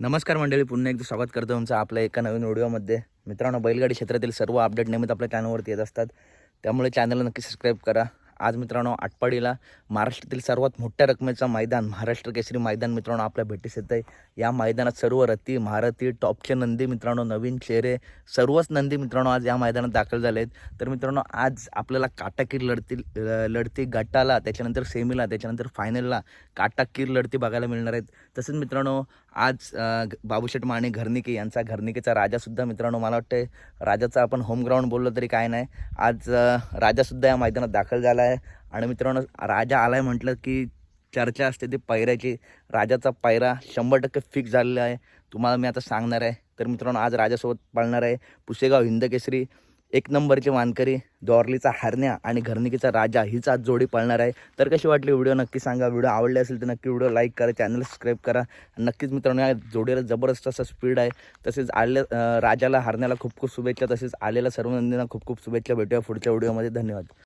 नमस्कार मंडळी पुन्हा एकदा स्वागत करतो तुमचं आपल्या एका नवीन व्हिडिओमध्ये. मित्रांनो बैलगाडी क्षेत्रातील सर्व अपडेट नेहमीच आपल्या चॅनलवरती येत असतात. त्यामुळे चॅनलला नक्की सबस्क्राईब करा. आज मित्रांनो आटपाडीला महाराष्ट्रातील सर्वात मोठ्या रकमेचं मैदान महाराष्ट्र केसरी मैदान मित्रांनो आपल्या भेटीस येत आहे. या मैदानात सर्व रती महारथी टॉपचे नंदी मित्रांनो नवीन चेहरे सर्वच नंदी मित्रांनो आज या मैदानात दाखल झाले आहेत. तर मित्रांनो आज आपल्याला काटाकीर लढती लढती गटाला त्याच्यानंतर सेमीला त्याच्यानंतर फायनलला काटाकीर लढती बघायला मिळणार आहेत. तसेच मित्रांनो आज अ, बाबूशेठ माने घरनिके यांचा घरनिकेचा राजासुद्धा मित्रांनो मला वाटतं राजाचा आपण होम ग्राउंड बोललो तरी काय नाही. आज राजासुद्धा या मैदानात दाखल झाला आहे. आणि मित्रांनो राजा आलाय म्हटलं की चर्चा असते ती पैऱ्याची. राजाचा पैरा शंभर टक्के फिक्स झालेला आहे. तुम्हाला मी आता सांगणार आहे. तर मित्रांनो आज राजासोबत पाळणार आहे पुसेगाव हिंदकेसरी एक नंबरचे मानकरी दॉर्लीचा हरण्या आणि घरनिकीचा राजा. हीच आज जोडी पळणार आहे. तर कशी वाटली व्हिडिओ नक्की सांगा. व्हिडिओ आवडले असेल तर नक्की व्हिडिओ लाईक करा चॅनल सबस्क्राईब करा. नक्कीच मित्रांनो या जोडीला जबरदस्त असा स्पीड आहे. तसेच आले राजाला हरण्याला खूप खूप शुभेच्छा. तसेच आलेल्या सर्व नंदींना खूप खूप शुभेच्छा. भेटूया पुढच्या व्हिडिओमध्ये. धन्यवाद.